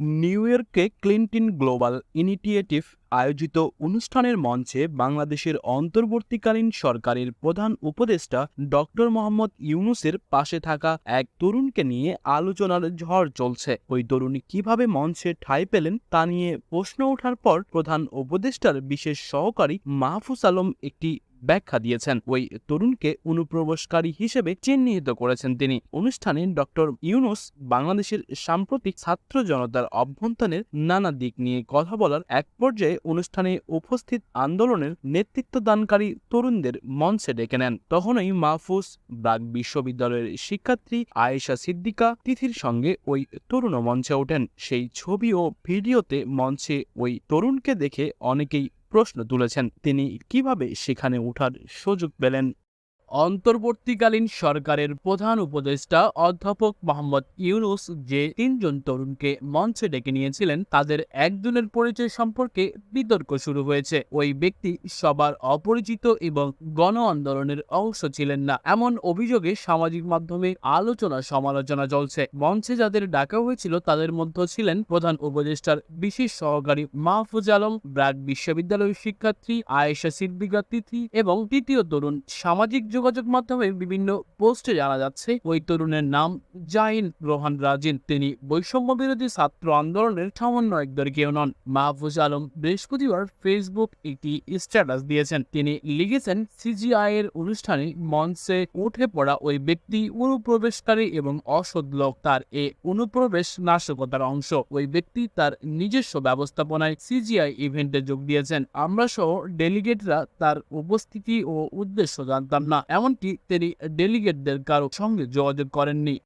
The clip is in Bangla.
নিউ ইয়র্কে ক্লিন্টন গ্লোবাল ইনিটিয়েটিভ আয়োজিত অনুষ্ঠানের মঞ্চে বাংলাদেশের অন্তর্বর্তীকালীন সরকারের প্রধান উপদেষ্টা ডক্টর মোহাম্মদ ইউনুসের পাশে থাকা এক তরুণকে নিয়ে আলোচনার ঝড় চলছে। ওই তরুণী কীভাবে মঞ্চে ঠাঁই পেলেন তা নিয়ে প্রশ্ন ওঠার পর প্রধান উপদেষ্টার বিশেষ সহকারী মাহফুজ আলম একটি ব্যাখ্যা দিয়েছেন। ওই তরুণকে অনুপ্রবেশকারী হিসেবে চিহ্নিত করেছেন তিনি। অনুষ্ঠানে ডক্টর ইউনুস বাংলাদেশের সাম্প্রতিক ছাত্র জনতার অভ্যন্তরের নানা দিক নিয়ে কথা বলার এক পর্যায়ে অনুষ্ঠানে উপস্থিত আন্দোলনের নেতৃত্ব দানকারী তরুণদের মঞ্চে ডেকে নেন। তখনই মাহফুজ ব্রাক বিশ্ববিদ্যালয়ের শিক্ষার্থী আয়েশা সিদ্দিকা তিথির সঙ্গে ওই তরুণ মঞ্চে ওঠেন। সেই ছবি ও ভিডিওতে মঞ্চে ওই তরুণকে দেখে অনেকেই প্রশ্ন তুলেছেন। তিনি কীভাবে সেখানে ওঠার সুযোগ পেলেন? অন্তর্বর্তীকালীন সরকারের প্রধান উপদেষ্টা অধ্যাপক মোহাম্মদ ইউনুস যে তিনজন তরুণকে মঞ্চে ডেকে নিয়েছিলেন, তাদের একজনের পরিচয় সম্পর্কে বিতর্ক শুরু হয়েছে। ওই ব্যক্তি সবার অপরিচিত এবং গণ আন্দোলনের অংশ ছিলেন না। এমন অভিযোগে সামাজিক মাধ্যমে আলোচনা সমালোচনা চলছে। মঞ্চে যাদের ডাকা হয়েছিল, তাদের মধ্যে ছিলেন প্রধান উপদেষ্টার বিশেষ সহকারী মাহফুজ আলম ব্র্যাক বিশ্ববিদ্যালয়ের শিক্ষার্থী আয়েশা সিদ্দিকা তিথি এবং তৃতীয় তরুণ সামাজিক যোগাযোগ মাধ্যমে বিভিন্ন পোস্টে জানা যাচ্ছে, ওই তরুণের নাম জাহিন রোহান রাজিন। তিনি বৈষম্য বিরোধী ছাত্র আন্দোলনের সমন্বয়কদের কেউ নন। মাহফুজ আলম বৃহস্পতিবার ফেসবুক একটি স্ট্যাটাস দিয়েছেন। তিনি লিখেছেন, সিজিআই এর অনুষ্ঠানে মঞ্চে উঠে পড়া ওই ব্যক্তি অনুপ্রবেশকারী এবং অসৎ লোক। তার এ অনুপ্রবেশ নাশকতার অংশ। ওই ব্যক্তি তার নিজস্ব ব্যবস্থাপনায় সিজিআই ইভেন্টে যোগ দিয়েছেন। আমরা সহ ডেলিগেটরা তার উপস্থিতি ও উদ্দেশ্য জানতাম না। এমনকি তিনি ডেলিগেটদের কারও সঙ্গে যোগাযোগ করেননি।